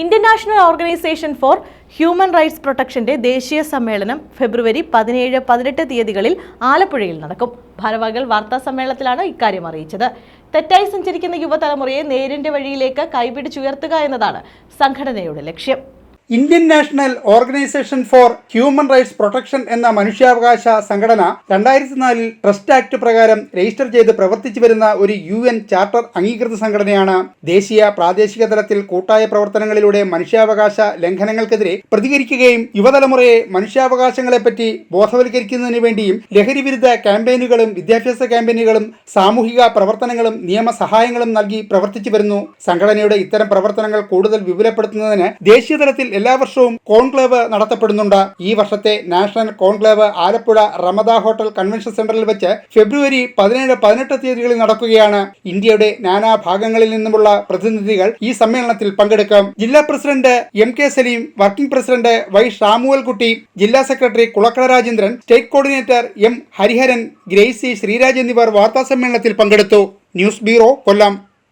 Indian National Organisation for Human Rights പ്രൊട്ടക്ഷന്റെ ദേശീയ സമ്മേളനം ഫെബ്രുവരി പതിനേഴ് പതിനെട്ട് തീയതികളിൽ ആലപ്പുഴയിൽ നടക്കും. ഭാരവാഹികൾ വാർത്താ സമ്മേളനത്തിലാണ് ഇക്കാര്യം അറിയിച്ചത്. തെറ്റായി സഞ്ചരിക്കുന്ന യുവതലമുറയെ നേരിന്റെ വഴിയിലേക്ക് കൈപിടിച്ചുയർത്തുക എന്നതാണ് സംഘടനയുടെ ലക്ഷ്യം. Indian National Organisation for Human Rights Protection എന്ന മനുഷ്യാവകാശ സംഘടന രണ്ടായിരത്തി നാലിൽ ട്രസ്റ്റ് ആക്ട് പ്രകാരം രജിസ്റ്റർ ചെയ്ത് പ്രവർത്തിച്ചു വരുന്ന ഒരു യു എൻ ചാർട്ടർ അംഗീകൃത സംഘടനയാണ്. ദേശീയ പ്രാദേശിക തലത്തിൽ കൂട്ടായ പ്രവർത്തനങ്ങളിലൂടെ മനുഷ്യാവകാശ ലംഘനങ്ങൾക്കെതിരെ പ്രതികരിക്കുകയും യുവതലമുറയെ മനുഷ്യാവകാശങ്ങളെപ്പറ്റി ബോധവൽക്കരിക്കുന്നതിന് വേണ്ടിയും ലഹരിവിരുദ്ധ ക്യാമ്പയിനുകളും വിദ്യാഭ്യാസ ക്യാമ്പയിനുകളും സാമൂഹിക പ്രവർത്തനങ്ങളും നിയമസഹായങ്ങളും നൽകി പ്രവർത്തിച്ചു വരുന്നു. സംഘടനയുടെ ഇത്തരം പ്രവർത്തനങ്ങൾ കൂടുതൽ വിപുലപ്പെടുത്തുന്നതിന് ദേശീയ തലത്തിൽ എല്ലാ വർഷവും കോൺക്ലേവ് നടത്തപ്പെടുന്നുണ്ട്. ഈ വർഷത്തെ national conclave Alappuzha Ramada hotel convention സെന്ററിൽ വെച്ച് ഫെബ്രുവരി പതിനേഴ് പതിനെട്ട് തീയതികളിൽ നടക്കുകയാണ്. ഇന്ത്യയുടെ നാനാ ഭാഗങ്ങളിൽ നിന്നുമുള്ള പ്രതിനിധികൾ ഈ സമ്മേളനത്തിൽ പങ്കെടുക്കും. ജില്ലാ president M K Saleem working president Y Samuel Kutty ജില്ലാ secretary Kulakkada Rajendran state coordinator M Hariharan Gracy Sreeraj എന്നിവർ വാർത്താ സമ്മേളനത്തിൽ പങ്കെടുത്തു. News bureau Kollam.